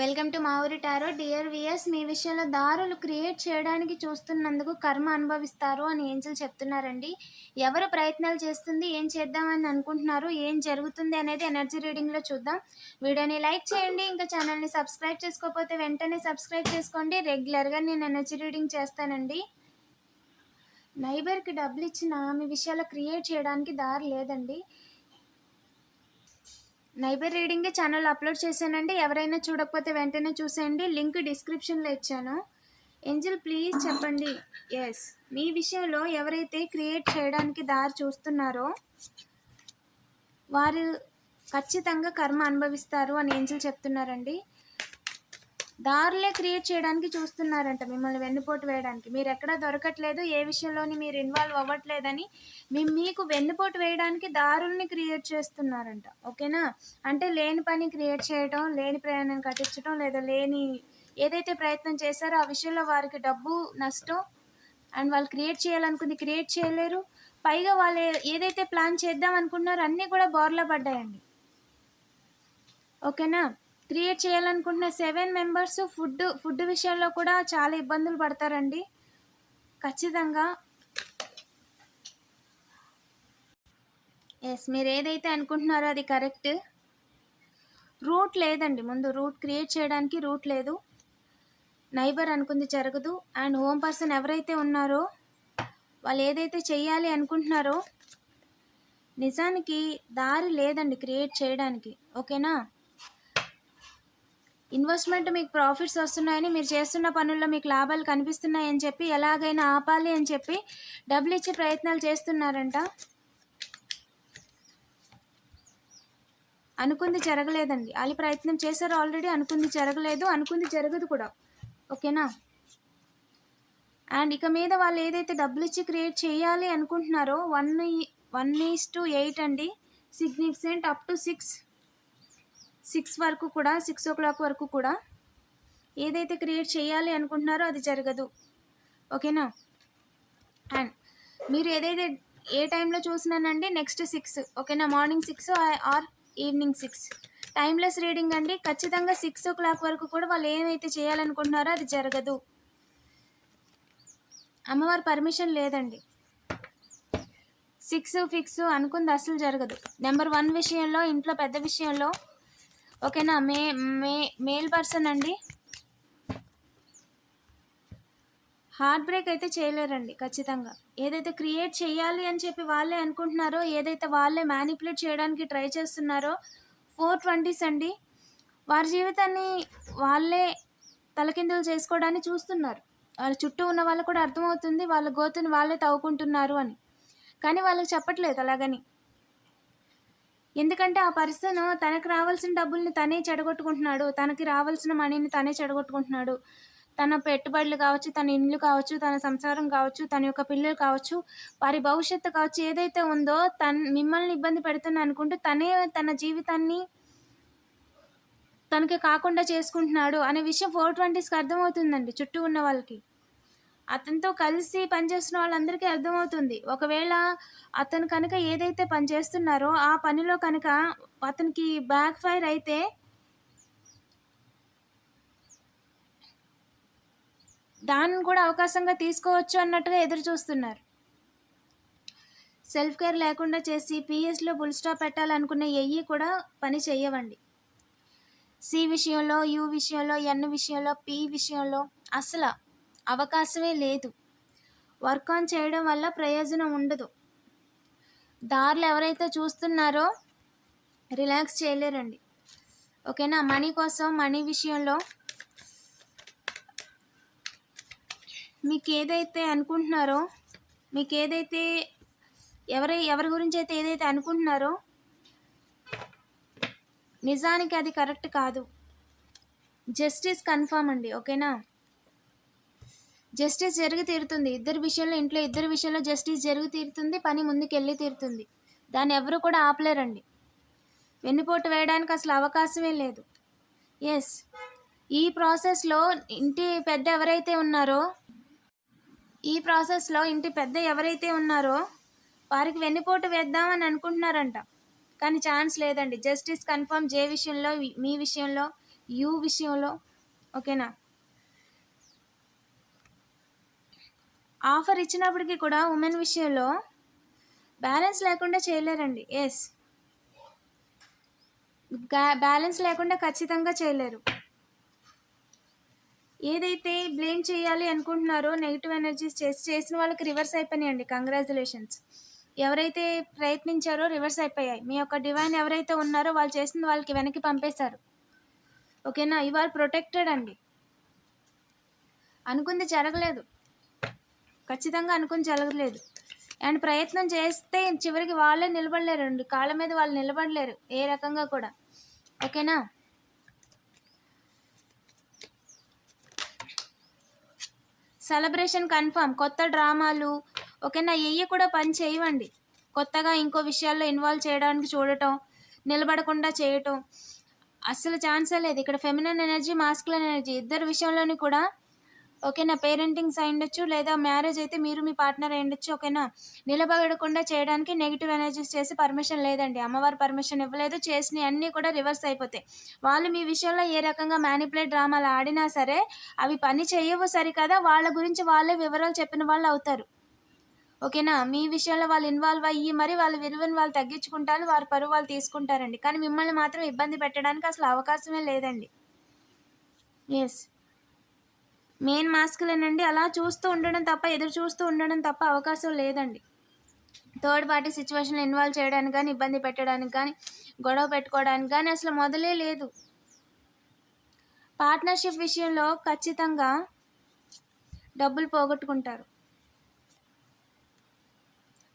Welcome to మా ఊరి tarot. Dear weirs మీ విషయంలో దారులు క్రియేట్ చేయడానికి చూస్తున్నందుకు కర్మ అనుభవిస్తారు అని ఏంజల్ చెప్తున్నారండి. ఎవరు ప్రయత్నాలు చేస్తుంది ఏం చేద్దామని అనుకుంటున్నారు ఏం జరుగుతుంది అనేది ఎనర్జీ రీడింగ్లో చూద్దాం. వీడియోని లైక్ చేయండి ఇంకా ఛానల్ని సబ్స్క్రైబ్ చేసుకోకపోతే వెంటనే సబ్స్క్రైబ్ చేసుకోండి. రెగ్యులర్గా నేను ఎనర్జీ రీడింగ్ చేస్తానండి. నైబర్కి డబ్బులు ఇచ్చిన మీ విషయాలు క్రియేట్ చేయడానికి దారి లేదండి. నైబర్ రీడింగ్ ఛానల్ అప్లోడ్ చేశానండి. ఎవరైనా చూడకపోతే వెంటనే చూసేయండి. లింక్ డిస్క్రిప్షన్లో ఇచ్చాను. ఏంజల్ ప్లీజ్ చెప్పండి. ఎస్ మీ విషయంలో ఎవరైతే క్రియేట్ చేయడానికి దారి చూస్తున్నారో వారు ఖచ్చితంగా కర్మ అనుభవిస్తారు అని ఏంజల్ చెప్తున్నారండి. దారులే క్రియేట్ చేయడానికి చూస్తున్నారంట మిమ్మల్ని వెన్నుపోటు వేయడానికి. మీరు ఎక్కడ దొరకట్లేదు ఏ విషయంలోని మీరు ఇన్వాల్వ్ అవ్వట్లేదని మేము మీకు వెన్నుపోటు వేయడానికి దారుల్ని క్రియేట్ చేస్తున్నారంట. ఓకేనా? అంటే లేని పని క్రియేట్ చేయడం లేని ప్రయాణం కట్టించడం లేదా లేని ఏదైతే ప్రయత్నం చేశారో ఆ విషయంలో వారికి డబ్బు నష్టం అండ్ వాళ్ళు క్రియేట్ చేయాలనుకుంది క్రియేట్ చేయలేరు. పైగా వాళ్ళు ఏదైతే ప్లాన్ చేద్దాం అనుకున్నారో అన్నీ కూడా బోర్లా పడ్డాయండి. ఓకేనా? క్రియేట్ చేయాలనుకుంటున్న సెవెన్ మెంబర్స్ ఫుడ్ ఫుడ్ విషయంలో కూడా చాలా ఇబ్బందులు పడతారండి. ఖచ్చితంగా. ఎస్ మీరు ఏదైతే అనుకుంటున్నారో అది కరెక్ట్. రూట్ లేదండి. ముందు రూట్ క్రియేట్ చేయడానికి రూట్ లేదు. నైబర్ అనుకుంది జరగదు. అండ్ హోమ్ పర్సన్ ఎవరైతే ఉన్నారో వాళ్ళు ఏదైతే చేయాలి అనుకుంటున్నారో నిజానికి దారి లేదండి క్రియేట్ చేయడానికి. ఓకేనా? ఇన్వెస్ట్మెంట్ మీకు ప్రాఫిట్స్ వస్తున్నాయని మీరు చేస్తున్న పనుల్లో మీకు లాభాలు కనిపిస్తున్నాయని చెప్పి ఎలాగైనా ఆపాలి అని చెప్పి డబ్బులు ఇచ్చే ప్రయత్నాలు చేస్తున్నారంట. అనుకుంది జరగలేదండి. వాళ్ళు ప్రయత్నం చేశారు ఆల్రెడీ అనుకుంది జరగలేదు అనుకుంది జరగదు కూడా. ఓకేనా? అండ్ ఇక మీద వాళ్ళు ఏదైతే డబ్బులు ఇచ్చి క్రియేట్ చేయాలి అనుకుంటున్నారో one one is two eight అండి. Significant up to six six వరకు కూడా సిక్స్ ఓ క్లాక్ వరకు కూడా ఏదైతే క్రియేట్ చేయాలి అనుకుంటున్నారో అది జరగదు. ఓకేనా? అండ్ మీరు ఏదైతే ఏ టైంలో చూసినానండి? Next six. ఓకేనా? Morning six or evening six. Timeless reading అండి. ఖచ్చితంగా సిక్స్ ఓ క్లాక్ వరకు కూడా వాళ్ళు ఏమైతే చేయాలనుకుంటున్నారో అది జరగదు. అమ్మవారి పర్మిషన్ లేదండి. సిక్స్ ఫిక్స్ అనుకుంది అసలు జరగదు. నెంబర్ వన్ విషయంలో ఇంట్లో పెద్ద విషయంలో ఓకేనా మే మే మేల్ పర్సన్ అండి. హార్ట్ బ్రేక్ అయితే చేయలేరండి ఖచ్చితంగా. ఏదైతే క్రియేట్ చేయాలి అని చెప్పి వాళ్ళే అనుకుంటున్నారో ఏదైతే వాళ్ళే మ్యానిపులేట్ చేయడానికి ట్రై చేస్తున్నారో ఫోర్ ట్వంటీస్ అండి. వారి జీవితాన్ని వాళ్ళే తలకిందులు చేసుకోవడానికి చూస్తున్నారు. వాళ్ళ చుట్టూ ఉన్న వాళ్ళకు కూడా అర్థమవుతుంది వాళ్ళ గోతుని వాళ్ళే తవ్వుకుంటున్నారు అని. కానీ వాళ్ళకి చెప్పట్లేదు అలాగని. ఎందుకంటే ఆ పర్సన్ తనకు రావాల్సిన డబ్బుల్ని తనే చెడగొట్టుకుంటున్నాడు. తనకి రావాల్సిన మనీని తనే చెడగొట్టుకుంటున్నాడు. తన పెట్టుబడులు కావచ్చు తన ఇండ్లు కావచ్చు తన సంసారం కావచ్చు తన యొక్క పిల్లలు కావచ్చు వారి భవిష్యత్తు కావచ్చు ఏదైతే ఉందో తన్ మిమ్మల్ని ఇబ్బంది పెడుతుంది అనుకుంటూ తనే తన జీవితాన్ని తనకి కాకుండా చేసుకుంటున్నాడు అనే విషయం ఫోర్ ట్వంటీస్కి అర్థమవుతుందండి చుట్టూ ఉన్న వాళ్ళకి. అతనితో కలిసి పనిచేస్తున్న వాళ్ళందరికీ అర్థమవుతుంది. ఒకవేళ అతను కనుక ఏదైతే పని చేస్తున్నారో ఆ పనిలో కనుక అతనికి బ్యాక్ ఫైర్ అయితే దాన్ని కూడా అవకాశంగా తీసుకోవచ్చు అన్నట్టుగా ఎదురు చూస్తున్నారు. సెల్ఫ్ కేర్ లేకుండా చేసి పిఎస్లో బుల్ స్టాప్ పెట్టాలనుకున్న ఎయ్యి కూడా పని చేయవండి. సి విషయంలో యు విషయంలో ఎన్ విషయంలో పి విషయంలో అసలు అవకాశమే లేదు. వర్క్ ఆన్ చేయడం వల్ల ప్రయోజనం ఉండదు. దారులు ఎవరైతే చూస్తున్నారో రిలాక్స్ చేయలేరండి. ఓకేనా? మనీ కోసం మనీ విషయంలో మీకు ఏదైతే అనుకుంటున్నారో మీకు ఏదైతే ఎవరి ఎవరి గురించి అయితే ఏదైతే అనుకుంటున్నారో నిజానికి అది కరెక్ట్ కాదు. జస్టిస్ కన్ఫామ్ అండి. ఓకేనా? జస్టిస్ జరిగి తీరుతుంది. ఇద్దరు విషయంలో ఇంట్లో ఇద్దరి విషయంలో జస్టిస్ జరిగి తీరుతుంది పని ముందుకు వెళ్ళి తీరుతుంది. దాన్ని ఎవరు కూడా ఆపలేరండి. వెన్నుపోటు వేయడానికి అసలు అవకాశమే లేదు. ఎస్ ఈ ప్రాసెస్లో ఇంటి పెద్ద ఎవరైతే ఉన్నారో ఈ ప్రాసెస్లో ఇంటి పెద్ద ఎవరైతే ఉన్నారో వారికి వెన్నుపోటు వేద్దామని అనుకుంటున్నారంట. కానీ ఛాన్స్ లేదండి. జస్టిస్ కన్ఫర్మ్ జే విషయంలో మీ విషయంలో యూ విషయంలో ఓకేనా? ఆఫర్ ఇచ్చినప్పటికీ కూడా ఉమెన్ విషయంలో బ్యాలెన్స్ లేకుండా చేయలేరండి. ఎస్ బ్యాలెన్స్ లేకుండా ఖచ్చితంగా చేయలేరు. ఏదైతే బ్లేమ్ చేయాలి అనుకుంటున్నారో నెగిటివ్ ఎనర్జీస్ చేసి చేసిన వాళ్ళకి రివర్స్ అయిపోయినాయండి. కంగ్రాచులేషన్స్ ఎవరైతే ప్రయత్నించారో రివర్స్ అయిపోయాయి. మీ యొక్క డివైన్ ఎవరైతే ఉన్నారో వాళ్ళు చేసిన వాళ్ళకి వెనక్కి పంపేశారు. ఓకేనా? యు ఆర్ ప్రొటెక్టెడ్ అండి. అనుకుంది జరగలేదు. ఖచ్చితంగా అనుకుని జరగలేదు అండ్ ప్రయత్నం చేస్తే చివరికి వాళ్ళే నిలబడలేరు అండి. కాళ్ళ మీద వాళ్ళు నిలబడలేరు ఏ రకంగా కూడా. ఓకేనా? సెలబ్రేషన్ కన్ఫర్మ్ కొత్త డ్రామాలు ఓకేనా? ఎయ్యి కూడా పని చేయవండి. కొత్తగా ఇంకో విషయాల్లో ఇన్వాల్వ్ చేయడానికి చూడటం నిలబడకుండా చేయటం అస్సలు ఛాన్సే లేదు. ఇక్కడ ఫెమినన్ ఎనర్జీ మాస్కులన్ ఎనర్జీ ఇద్దరు విషయంలోని కూడా ఓకేనా? పేరెంటింగ్స్ అయ్యుండొచ్చు లేదా మ్యారేజ్ అయితే మీరు మీ పార్ట్నర్ అయ్యుండొచ్చు ఓకేనా? నిలబడకుండా చేయడానికి నెగిటివ్ ఎనర్జీస్ చేసి పర్మిషన్ లేదండి. అమ్మవారు పర్మిషన్ ఇవ్వలేదు చేసిన అన్నీ కూడా రివర్స్ అయిపోతాయి. వాళ్ళు మీ విషయంలో ఏ రకంగా మ్యానిపులేట్ డ్రామాలు ఆడినా సరే అవి పని చేయవు సరికదా? వాళ్ళ గురించి వాళ్ళే వివరాలు చెప్పిన వాళ్ళు అవుతారు. ఓకేనా? మీ విషయంలో వాళ్ళు ఇన్వాల్వ్ అయ్యి మరి వాళ్ళ విలువను వాళ్ళు తగ్గించుకుంటారు వారి పరువు వాళ్ళు తీసుకుంటారండి. కానీ మిమ్మల్ని మాత్రం ఇబ్బంది పెట్టడానికి అసలు అవకాశమే లేదండి. ఎస్ మెయిన్ మాస్కులేనండి. అలా చూస్తూ ఉండడం తప్ప ఎదురు చూస్తూ ఉండడం తప్ప అవకాశం లేదండి. థర్డ్ పార్టీ సిచ్యువేషన్లో ఇన్వాల్వ్ చేయడానికి కానీ ఇబ్బంది పెట్టడానికి కానీ గొడవ పెట్టుకోవడానికి కానీ అసలు మొదలే లేదు. పార్ట్నర్షిప్ విషయంలో ఖచ్చితంగా డబ్బులు పోగొట్టుకుంటారు.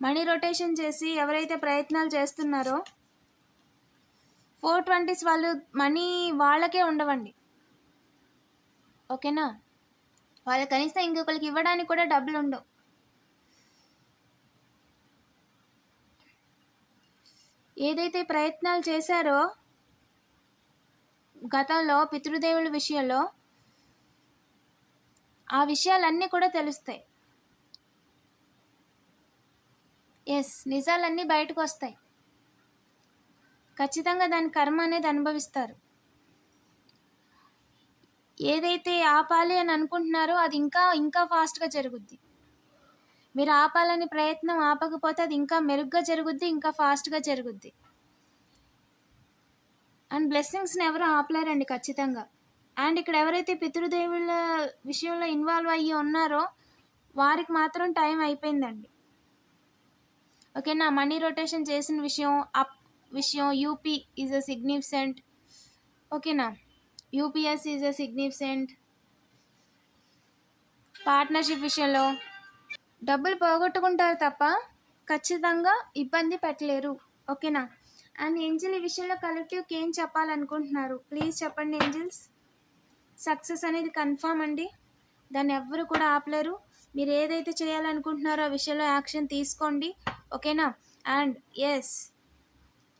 మనీ రొటేషన్ చేసి ఎవరైతే ప్రయత్నాలు చేస్తున్నారో ఫోర్ ట్వంటీస్ వాళ్ళు మనీ వాళ్ళకే ఉండవండి. ఓకేనా? వాళ్ళు కనీసం ఇంకొకరికి ఇవ్వడానికి కూడా డబ్బులు ఉండవు ఏదైతే ప్రయత్నాలు చేశారో గతంలో పితృదేవుల విషయంలో ఆ విషయాలన్నీ కూడా తెలుస్తాయి. ఎస్ నిజాలన్నీ బయటకు వస్తాయి ఖచ్చితంగా దాని కర్మ అనేది అనుభవిస్తారు. ఏదైతే ఆపాలి అని అనుకుంటున్నారో అది ఇంకా ఇంకా ఫాస్ట్గా జరుగుద్ది. మీరు ఆపాలని ప్రయత్నం ఆపకపోతే అది ఇంకా మెరుగ్గా జరుగుద్ది ఇంకా ఫాస్ట్గా జరుగుద్ది. అండ్ బ్లెస్సింగ్స్ని ఎవరు ఆపలేరండి ఖచ్చితంగా. అండ్ ఇక్కడ ఎవరైతే పితృదేవుల విషయంలో ఇన్వాల్వ్ అయ్యి ఉన్నారో వారికి మాత్రం టైం అయిపోయిందండి. ఓకేనా మనీ రొటేషన్ చేసిన విషయం అప్ విషయం యూపీ ఈజ్ అ సిగ్నిఫిసెంట్ ఓకేనా? UPS is a significant partnership విషయంలో. డబ్బులు పోగొట్టుకుంటారు తప్ప ఖచ్చితంగా ఇబ్బంది పెట్టలేరు. ఓకేనా? అండ్ ఏంజిల్ ఈ విషయంలో కలెక్టివ్కి ఏం చెప్పాలనుకుంటున్నారు? ప్లీజ్ చెప్పండి ఏంజిల్స్. సక్సెస్ అనేది కన్ఫామ్ అండి. దాన్ని ఎవ్వరు కూడా ఆపలేరు. మీరు ఏదైతే చేయాలనుకుంటున్నారో ఆ విషయంలో యాక్షన్ తీసుకోండి. ఓకేనా? అండ్ ఎస్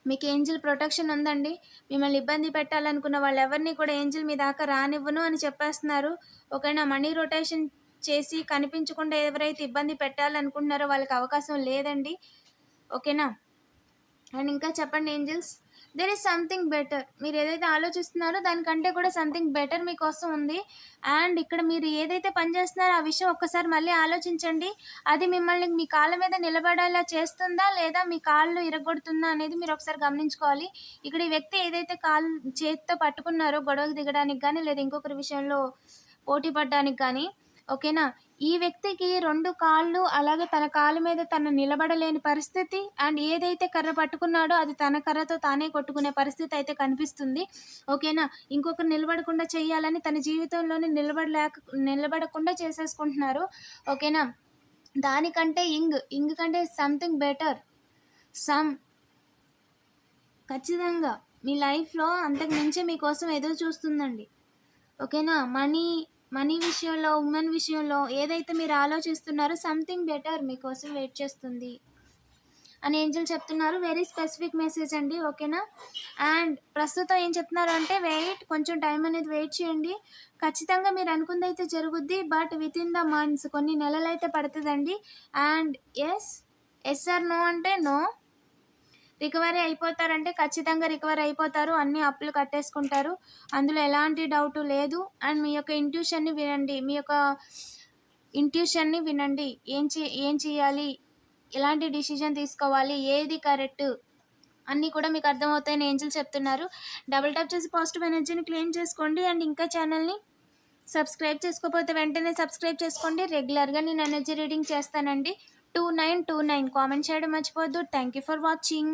మీకు ఏంజిల్ ప్రొటెక్షన్ ఉందండి? మిమ్మల్ని ఇబ్బంది పెట్టాలనుకున్న వాళ్ళు ఎవరిని కూడా ఏంజిల్ మీ దాకా రానివ్వను అని చెప్పేస్తున్నారు. ఓకేనా మనీ రొటేషన్ చేసి కనిపించకుండా ఎవరైతే ఇబ్బంది పెట్టాలనుకుంటున్నారో వాళ్ళకి అవకాశం లేదండి. ఓకేనా? అండ్ ఇంకా చెప్పండి angels. There is something better మీరు ఏదైతే ఆలోచిస్తున్నారో దానికంటే కూడా సంథింగ్ బెటర్ మీకోసం ఉంది. అండ్ ఇక్కడ మీరు ఏదైతే పనిచేస్తున్నారో ఆ విషయం ఒక్కసారి మళ్ళీ ఆలోచించండి. అది మిమ్మల్ని మీ కాళ్ళ మీద నిలబడేలా చేస్తుందా లేదా మీ కాళ్ళు ఇరగొడుతుందా అనేది మీరు ఒకసారి గమనించుకోవాలి. ఇక్కడ ఈ వ్యక్తి ఏదైతే కాళ్ళు చేతితో పట్టుకున్నారో గొడవకు దిగడానికి కానీ లేదా ఇంకొకరి విషయంలో పోటీ పడడానికి కానీ ఓకేనా? ఈ వ్యక్తికి రెండు కాళ్ళు అలాగే తన కాళ్ళ మీద తను నిలబడలేని పరిస్థితి. అండ్ ఏదైతే కర్ర పట్టుకున్నాడో అది తన కర్రతో తానే కొట్టుకునే పరిస్థితి అయితే కనిపిస్తుంది. ఓకేనా? ఇంకొకరు నిలబడకుండా చేయాలని తన జీవితంలోనే నిలబడలేక నిలబడకుండా చేసేసుకుంటున్నారు. ఓకేనా? దానికంటే ఇంగ్ ఇంగ్ కంటే సంథింగ్ బెటర్ సమ్ ఖచ్చితంగా. మీ లైఫ్లో అంతకు మించి మీకోసం ఎదురు చూస్తుందండి. ఓకేనా? మనీ మనీ విషయంలో ఉమెన్ విషయంలో ఏదైతే మీరు ఆలోచిస్తున్నారో సంథింగ్ బెటర్ మీకోసం వెయిట్ చేస్తుంది. అని ఏంజల్ చెప్తున్నారు. వెరీ స్పెసిఫిక్ మెసేజ్ అండి ఓకేనా అండ్ ప్రస్తుతం ఏం చెప్తున్నారు అంటే వెయిట్ కొంచెం టైం అనేది వెయిట్ చేయండి. ఖచ్చితంగా మీరు అనుకుంది అయితే జరుగుద్ది but with in the months కొన్ని నెలలు అయితే పడుతుందండి. And yes yes or no అంటే నో రికవరీ అయిపోతారంటే ఖచ్చితంగా రికవర్ అయిపోతారు. అన్ని అప్పులు కట్టేసుకుంటారు. అందులో ఎలాంటి డౌట్ లేదు. అండ్ మీ యొక్క ఇంట్యూషన్ని వినండి. మీ యొక్క ఇంట్యూషన్ని వినండి. ఏం చే ఏం చేయాలి? ఎలాంటి డిసిజన్ తీసుకోవాలి? ఏది కరెక్ట్? అన్నీ కూడా మీకు అర్థమవుతాయని ఏంజల్ చెప్తున్నారు. డబుల్ ట్యాప్ చేసి పాజిటివ్ ఎనర్జీని క్లెయిమ్ చేసుకోండి. అండ్ ఇంకా ఛానల్ని సబ్స్క్రైబ్ చేసుకోకపోతే వెంటనే సబ్స్క్రైబ్ చేసుకోండి. రెగ్యులర్గా నేను ఎనర్జీ రీడింగ్ చేస్తానండి. Two nine two nine comment చేయడం మర్చిపోవద్దు. Thank you for watching